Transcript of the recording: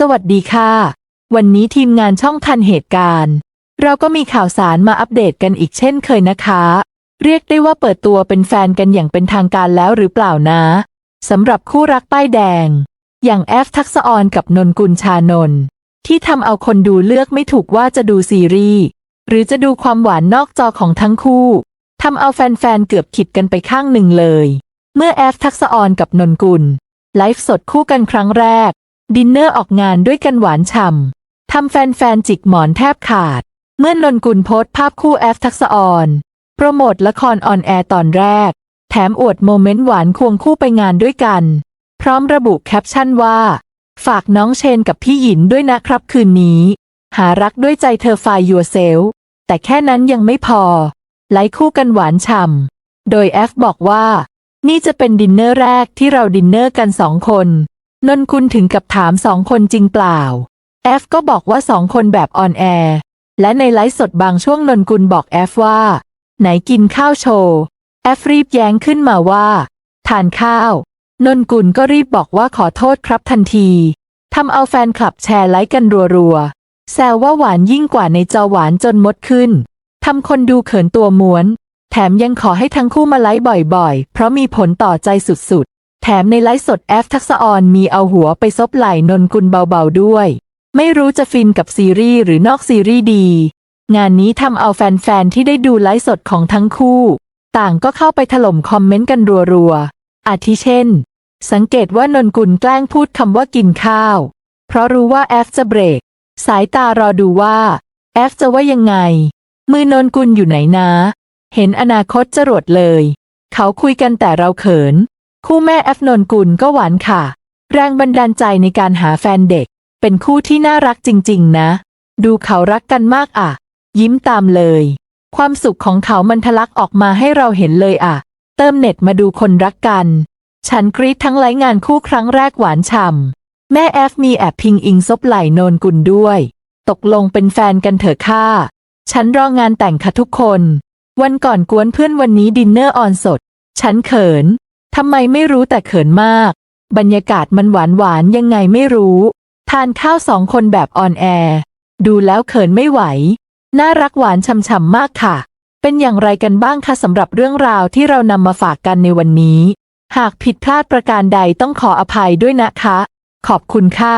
สวัสดีค่ะ วันนี้ทีมงานช่องทันเหตุการณ์ เราก็มีข่าวสารมาอัปเดตกันอีกเช่นเคยนะคะ เรียกได้ว่าเปิดตัวเป็นแฟนกันอย่างเป็นทางการแล้วหรือเปล่านะสำหรับคู่รักป้ายแดง อย่างแอฟทักษออนกับนนกุลชานนท์ที่ทำเอาคนดูเลือกไม่ถูกว่าจะดูซีรีส์หรือจะดูความหวานนอกจอของทั้งคู่ทำเอาแฟนๆเกือบขิดกันไปข้างหนึ่งเลย เมื่อแอฟทักษออนกับนนกุลไลฟ์สดคู่กันครั้งแรก ดินเนอร์ออกงานด้วยกันหวานฉ่ำทำแฟนๆจิกหมอนแทบขาด เมื่อนนกุลโพสต์ภาพคู่แอฟทักษะออนโปรโมทละครออนแอร์ตอนแรก แถมอวดโมเมนต์หวานควงคู่ไปงานด้วยกัน พร้อมระบุแคปชั่นว่า ฝากน้องเชนกับพี่หยินด้วยนะครับคืนนี้ หารักด้วยใจเธอฟายยัวเซลแต่แค่นั้นยังไม่พอ ไลค์คู่กันหวานฉ่ำโดยแอฟบอกว่า นี่จะเป็นดินเนอร์แรกที่เราดินเนอร์กันสองคน นนคุณถึงกับถามสองคนจริงเปล่า แอฟก็บอกว่าสองคนแบบออนแอร์ และในไลฟ์สดบางช่วงนนกุลบอกแอฟว่า ไหนกินข้าวโชว์ แอฟรีบแย้งขึ้นมาว่า ทานข้าว นนกุลก็รีบบอกว่าขอโทษครับทันที ทำเอาแฟนคลับแชร์ไลค์กันรัวๆ แซวว่าหวานยิ่งกว่าในจอหวานจนมดขึ้น ทำคนดูเขินตัวม้วน แถมยังขอให้ทั้งคู่มาไลฟ์บ่อยๆ เพราะมีผลต่อใจสุดๆ แถมในไลฟ์สดแอฟทักษะออนมีเอาหัวไปซบไหล่นนกุลเบาๆด้วย ไม่รู้จะฟินกับซีรีส์หรือนอกซีรีส์ดี งานนี้ทำเอาแฟนๆ ที่ได้ดูไลฟ์สดของทั้งคู่ ต่างก็เข้าไปถล่มคอมเมนต์กันรัวๆ อาทิเช่น สังเกตว่านนกุลแกล้งพูดคำว่ากินข้าว เพราะรู้ว่าแอฟจะเบรก สายตารอดูว่าแอฟจะว่ายังไง มือนนกุลอยู่ไหนนะ เห็นอนาคตจรวดเลย เขาคุยกันแต่เราเขิน คู่แม่แอฟนนกุลก็หวานค่ะ แรงบันดาลใจในการหาแฟนเด็ก เป็นคู่ที่น่ารักจริง ๆ นะ ดูเขารักกันมากอะ ยิ้มตามเลย ความสุขของเขามันทะลักออกมาให้เราเห็นเลยอะ เติมเน็ตมาดูคนรักกัน ฉันกรี๊ดทั้งไลงานคู่ครั้งแรกหวานฉ่ำแม่แอฟมีแอบพิงอิงซบไหล่นนกุลด้วย ตกลงเป็นแฟนกันเถอะค่ะฉันรองานแต่งค่ะทุกคน วันก่อนกวนเพื่อนวันนี้ดินเนอร์ออนสด ฉันเขิน ทำไมไม่รู้แต่เขินมาก บรรยากาศมันหวานหวานยังไงไม่รู้ ทานข้าวสองคนแบบออนแอร์ดูแล้วเขินไม่ไหว น่ารักหวานช่ำๆมากค่ะ เป็นอย่างไรกันบ้างคะสำหรับเรื่องราวที่เรานำมาฝากกันในวันนี้ หากผิดพลาดประการใดต้องขออภัยด้วยนะคะ ขอบคุณค่ะ